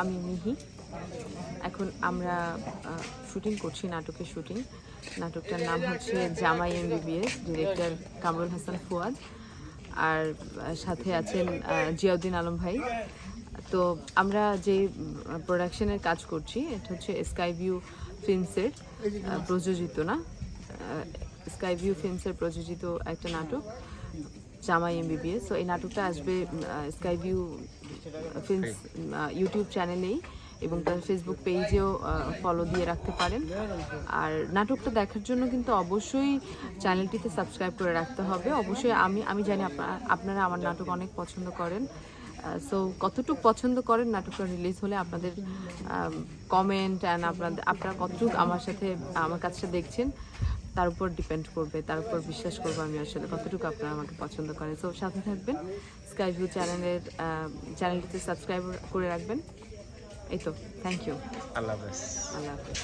আমি মিহি। এখন আমরা শুটিং করছি, নাটকের শুটিং নাটকটার নাম হচ্ছে জামাই এমবিবিএস ডিরেক্টর কামরুল হাসান ফুয়াদ। আর সাথে আছেন জিয়াউদ্দিন আলম ভাই। তো আমরা যে প্রোডাকশনের কাজ করছি, এটা হচ্ছে স্কাই ভিউ ফিল্মসের প্রযোজিত না? স্কাই ভিউ ফিল্মসের প্রযোজিত একটা নাটক। জামাই এম এমবিবিএস সো এই নাটকটা আসবে স্কাই ভিউ ফিল্মস ইউটিউব চ্যানেলেই এবং তার ফেসবুক পেজেও ফলো দিয়ে রাখতে পারেন। আর নাটকটা দেখার জন্য কিন্তু অবশ্যই চ্যানেলটিতে সাবস্ক্রাইব করে রাখতে হবে। অবশ্যই আমি আমি জানি আপনারা আমার নাটক অনেক পছন্দ করেন। সো কতটুকু পছন্দ করেন নাটকটা রিলিজ হলে আপনাদের কমেন্ট অ্যান্ড আপনাদের, আপনারা কতটুকু আমার সাথে, আমার কাছে দেখছেন তার উপর ডিপেন্ড করবে তার উপর বিশ্বাস করব আমি আসলে কতটুকু আপনারা আমাকে পছন্দ করেন সো সাথে থাকবেন স্কাই ভিউ চ্যানেলের চ্যানেলটিতে সাবস্ক্রাইব করে রাখবেন। এই তো থ্যাংক ইউ আল্লাহ হাফেজ। আল্লাহ হাফিজ।